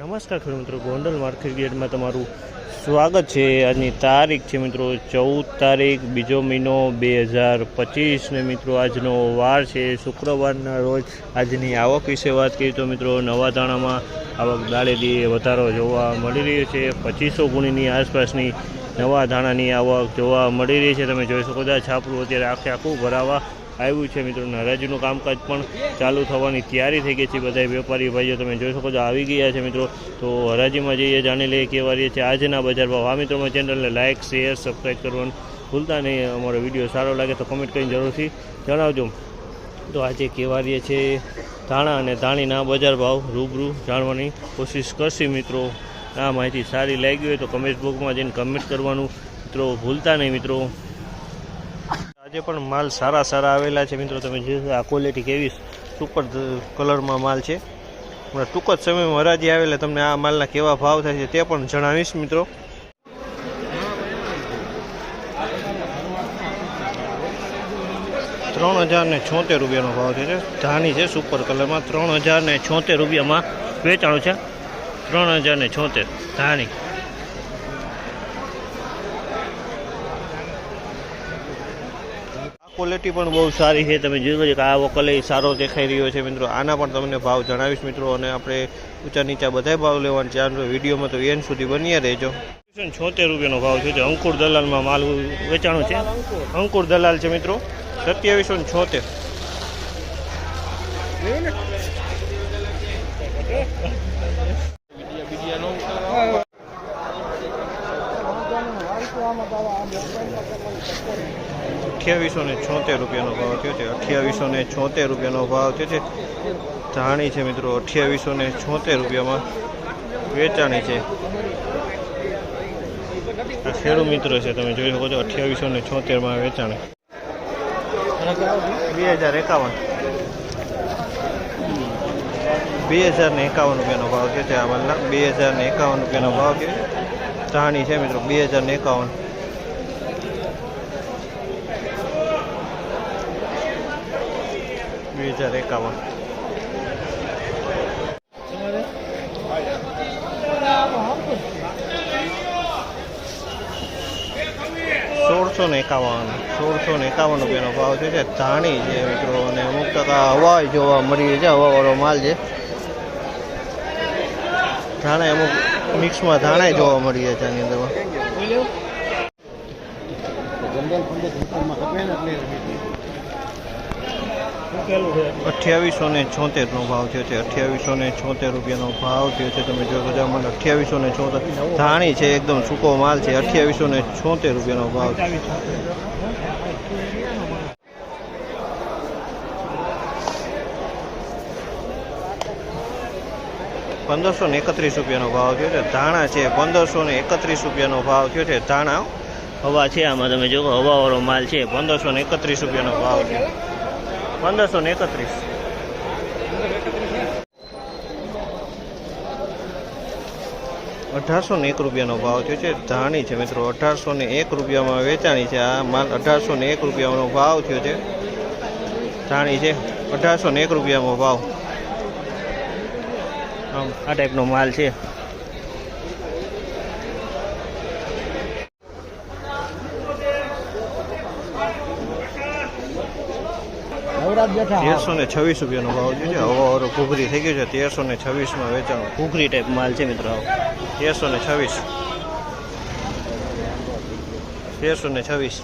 નમસ્કાર ખેડૂત મિત્રો, ગોંડલ માર્કેટ ગેટમાં તમારું સ્વાગત છે. આજની તારીખ છે મિત્રો, ચૌદ તારીખ, બીજો મહિનો બે હજાર પચીસ ને મિત્રો, આજનો વાર છે. શુક્રવારના રોજ આજની આવક વિશે વાત કરીએ તો મિત્રો, નવા દાણામાં આવક દાળેલી વધારો જોવા મળી રહ્યો છે. પચીસો ગુણીની આસપાસની નવા દાણાની આવક જોવા મળી રહી છે. તમે જોઈ શકો છો છાપરું અત્યારે આખે આખું ભરાવા આવ્યું છે મિત્રો. હરાજીનું કામકાજ પણ ચાલુ થવાની તૈયારી થઈ ગઈ છે બધા વેપારી ભાઈઓ. તમે જોઈ શકો છો, આવી ગયા છે મિત્રો. તો હરાજીમાં જઈએ, જાણી લઈએ કેવા રહીએ છે આજના બજાર ભાવ. આ મિત્રોમાં ચેનલને લાઇક શેર સબસ્ક્રાઈબ કરવાનું ભૂલતા નહીં. અમારો વીડિયો સારો લાગે તો કમેન્ટ કરીને જરૂરથી જણાવજો. તો આજે કેવા રહીએ છે ધાણા અને ધાણીના બજાર ભાવ રૂબરૂ જાણવાની કોશિશ કરશે મિત્રો. આ માહિતી સારી લાગી હોય તો કમેન્ટ બોક્સમાં જઈને કમેન્ટ કરવાનું. મિત્રો, ભૂલતા નહીં મિત્રો. આજે પણ માલ સારા સારા આવેલા છે. મિત્રો, તમે જે આ ક્વોલિટી કેવી સુપર કલરમાં માલ છે. હમણાં ટૂંક જ સમયમાં હરાજી આવેલા, તમને આ માલના કેવા ભાવ થાય છે તે પણ જણાવીશ, મિત્રો. ત્રણ હજાર ને છોતેર રૂપિયાનો ભાવ છે ધાની છે સુપર કલરમાં ત્રણ હજાર ને છોતેર રૂપિયામાં વેચાણો છે. ત્રણ હજાર ને છોતેર ધાણી ક્વોલિટી પણ બહુ સારી છે. તમે જોઈ શકો કે આ વકલે સારો દેખાઈ રહ્યો છે મિત્રો. આના પણ તમને ભાવ જણાવીશ મિત્રો અને આપણે ઊંચા નીચા બધા ભાવ લેવાના ચાલો વિડીયોમાં તો એન સુધી બન્યા રહેજો. છોતેર રૂપિયાનો ભાવ છે અંકુર દલાલમાં માલ વેચાણું છે. અંકુર દલાલ છે મિત્રો. સત્યાવીસો ને છોતેર. અઠ્યાવીસો ને છોતેર રૂપિયાનો ભાવ થયો છે. અઠ્યાવીસો ને છોતેર રૂપિયાનો ભાવ થયો છે. ધાણી છે મિત્રો અઠ્યાવીસો ને છોતેર રૂપિયામાં વેચાણી છે. આ ખેડૂત મિત્ર છે, તમે જોઈ શકો છો અઠ્યાવીસો ને છોતેરમાં વેચાણી. બે હજાર એકાવન. બે હજાર એકાવન રૂપિયાનો ભાવ થયો છે આ મતલબ બે હજાર એકાવન રૂપિયાનો ભાવ થયો ધાણી છે મિત્રો, બે હજાર એકાવન. બે હજાર એકાવન. સોળસો ને એકાવન. સોળસો ને એકાવન રૂપિયાનો ભાવ છે જે ધાણી છે મિત્રો. અને અમુક ટકા હવા જોવા મળી છે, હવાવાળો માલ છે. ધાણા અમુક મિક્સમાં ધાણા જોવા મળી છે આની અંદરમાં. અઠ્યાવીસો ને છોતેરનો ભાવ થયો છે. અઠ્યાવીસો ને છોતેર રૂપિયાનો ભાવ થયો છે. તમે જોશો છો મને અઠ્યાવીસો ને છોતેર. ધાણી છે, એકદમ સૂકો માલ છે. અઠ્યાવીસો ને છોતેર રૂપિયાનો ભાવ પંદરસો ને એકત્રીસ રૂપિયાનો ભાવ થયો છે. ધાણા છે, પંદરસો ને એકત્રીસ રૂપિયાનો ભાવ થયો છે. ધાણા, હવા છે આમાં. તમે જો હવાવાળો માલ છે. પંદરસો ને એકત્રીસ રૂપિયાનો ભાવ છે. પંદરસો ને એકત્રીસ. અઢારસો ને એક રૂપિયાનો ભાવ થયો છે. ધાણી છે મિત્રો, અઢારસો ને એક રૂપિયામાં વેચાણી છે. આ માલ અઢારસો ને એક રૂપિયાનો ભાવ થયો છે. ધાણી છે, અઢારસો ને એક રૂપિયાનો ભાવ. આમ આ ટાઈપનો માલ છે. તેરસો ને છવ્વીસ રૂપિયાનો ભાવ છે હવાવાળો ઘૂઘરી થઈ ગયું છે. તેરસો ને છવ્વીસમાં વેચાણ. ઘૂઘરી ટાઈપ માલ છે મિત્રો. તેરસો ને છવ્વીસ. તેરસો ને છવ્વીસ.